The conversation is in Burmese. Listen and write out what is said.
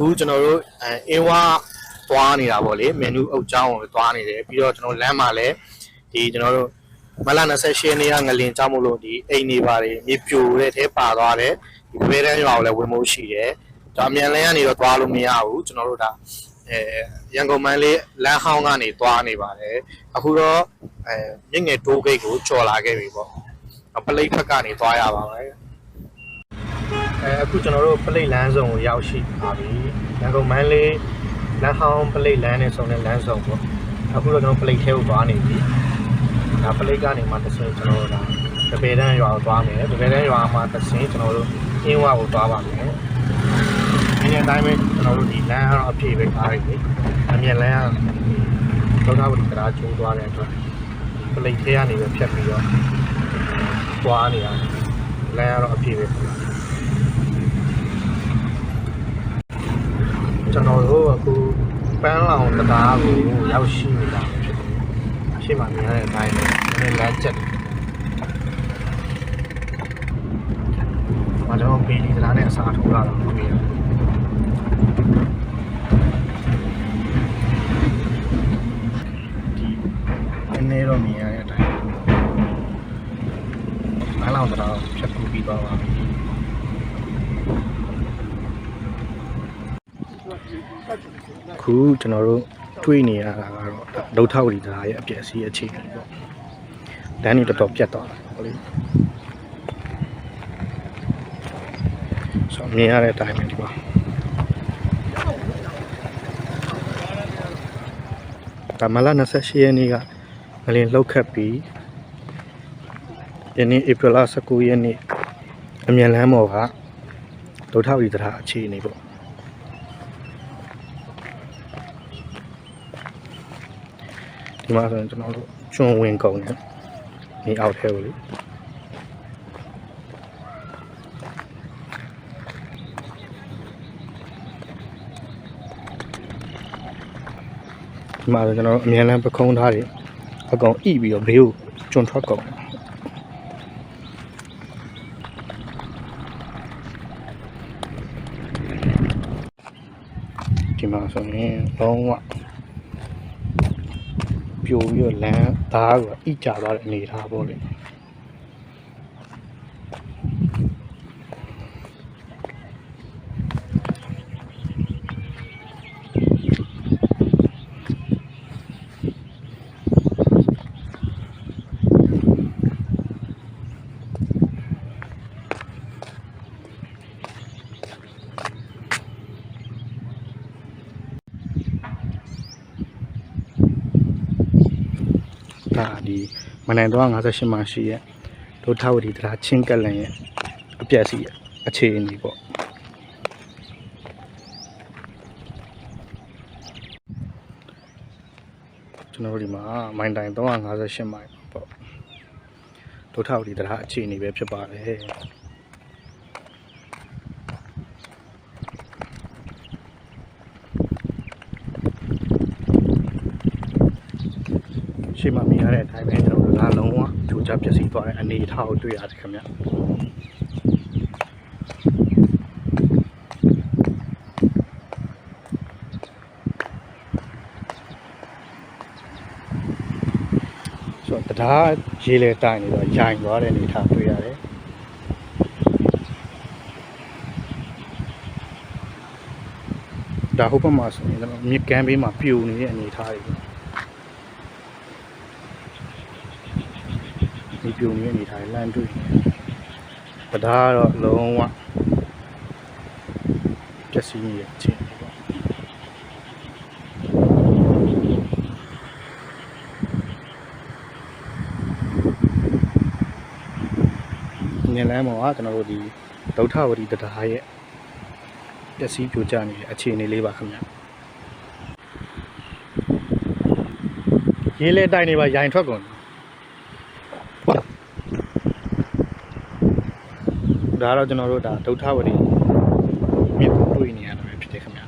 အခုကျွန်တော်တို့အဲအင်းဝသွားနေတာပေါ့လေမန်နူအုပ်ချောင်းကိုသွားနေတယ်ပြီးတော့ကျွန်တော်လမ်းမှာလည်းဒီကျွန်တော်တို့မလ28ရက်နေ့ကငလင်ကြောင်းမို့လို့ဒီအိမ်နေပါတယ်မြေပြိုတဲ့ထဲပါသွားတယ်ဒီဘဲတန်းရွာကိုလည်းဝင်မို့ရှိတယ်ဒါအမြန်လန်းကနေတော့သွားလို့မရဘူးကျွန်တော်တို့ဒါအဲရန်ကုန်မန်းလေးလမ်းဟောင်းကနေသွားနေပါတယ်အခုတော့အဲမြင့်ငယ်တိုးဂိတ်ကိုကျော်လာခဲ့ပြီပေါ့ပလိတ်ဖက်ကနေသွားရပါမယ် အဲအခုကျွန်တော်တို့ပလိတ်လမ်းဆောင်ကိုရောက်ရှိပါပြီရန်ကုန်မန်းလေးလမ်းဟောင်းပလိတ်လမ်းနဲ့ဆုံတဲ့လမ်းဆောင်ပေါ့အခုတော့ကျွန်တော်ပလိတ်ထဲကိုသွားနေပြီဒါပလိတ်ကနေမှတစ်ဆင့်ကျွန်တော်တို့ဒါတပယ်တန်းရွာကိုသွားမယ်တပယ်တန်းရွာမှာတစ်ဆင့်ကျွန်တော်တို့အင်းဝကိုသွားပါမယ်ဒီနေ့အတိုင်းပဲကျွန်တော်တို့ဒီလမ်းကတော့အပြည့်ပဲကားတွေအမြင်လမ်းကဒေါနာဝတီကရာကျိုးသွားတဲ့အတွက်ပလိတ်ထဲကနေပဲဖြတ်ပြီးတော့သွားနေရတယ်လမ်းကတော့အပြည့်ပဲခင်ဗျာ ကျွန်တော်တို့အခုပန်းလောင်တရားကိုရောက်ရှိနေတာဖြစ်တယ်။ရှေ့မှာမြင်ရတဲ့အတိုင်းပဲနည်းနည်းလမ်းကျက်တယ်။မတော်ပီလီတရားနဲ့အစားထိုးလာတော့မမြင်ဘူး။ဒီနည်းနည်းတော့မြင်ရတဲ့အတိုင်းပန်းလောင်တရားကိုဖြတ်ကူပြီးသွားပါပြီ။ ခုကျွန်တော်တို့တွေးနေရတာကတော့ဒုထဝတီတရားရဲ့အပြည့်အစည်းအခြေအနေပေါ့။ဒန်းနေတော်တော်ပြတ်သွားတာဟုတ်လေ။ဆိုတော့မြင်ရတဲ့အတိုင်းပဲဒီမှာ။ဒါမလာ28ရက်နေ့ကငလင်လှုပ်ခတ်ပြီးယနေ့ဧပြီလ19ရက်နေ့အမြန်လမ်းပေါ်ကဒုထဝတီတရားအခြေအနေပေါ့။ ဒီမှာဆိုရင်ကျွန်တော်တို့ကျွန်းဝင်ကုန်တယ်နေအောက်ထဲကိုလေဒီမှာဆိုကျွန်တော်တို့အမြန်လန်းပခုံးသားတွေအကောင်ဣပြီးတော့ဘေးကိုကျွန်းထွက်ကုန်တယ်ဒီမှာဆိုရင်လုံးဝ ပြိုပြီးတော့လမ်းသားကဣကြသွားတဲ့အနေထားပေါ့လေ ဒါဒီမနိုင်တော့58မှာရှိရဲ့ဒုထဝတီတရားချင်းကက်လန်ရဲ့အပြက်စီအခြေအနေပေါ့ကျွန်တော်တို့ဒီမှာမိုင်တိုင်358မိုင်ပေါ့ဒုထဝတီတရားအခြေအနေပဲဖြစ်ပါတယ် ရှေ့မှာမြင်ရတဲ့အတိုင်းပဲကျွန်တော်တို့ဒါလုံးဝကြိုးချပျက်စီးသွားတဲ့အနေအထားကိုတွေ့ရတယ်ခင်ဗျဆိုတော့တရားရေးလေတိုင်နေတော့ရိုင်သွားတဲ့အနေအထားတွေ့ရတယ်ဒါဟုတ်ပါမှာဆိုရင်ကျွန်တော်မြစ်ကမ်းဘေးမှာပြိုနေတဲ့အနေအထားတွေ ဒီပြုံနေတဲ့အနေထားတွေလမ်းတွေ့နေတယ်။တရားကတော့လုံးဝပျက်စီးနေတဲ့အခြေအနေပေါ့။နေလမ်းပေါ်ကကျွန်တော်တို့ဒီဒုဋ္ဌဝတီတရားရဲ့ပျက်စီးပြိုကျနေတဲ့အခြေအနေလေးပါခင်ဗျာ။ရေးလဲတိုင်နေပါရိုင်ထွက်ကုန်တယ် ဒါကတော့ကျွန်တော်တို့ဒါဒုဋ္ဌဝတီမြစ်ကိုတွေ့နေရတာပဲဖြစ်တယ်ခင်ဗျ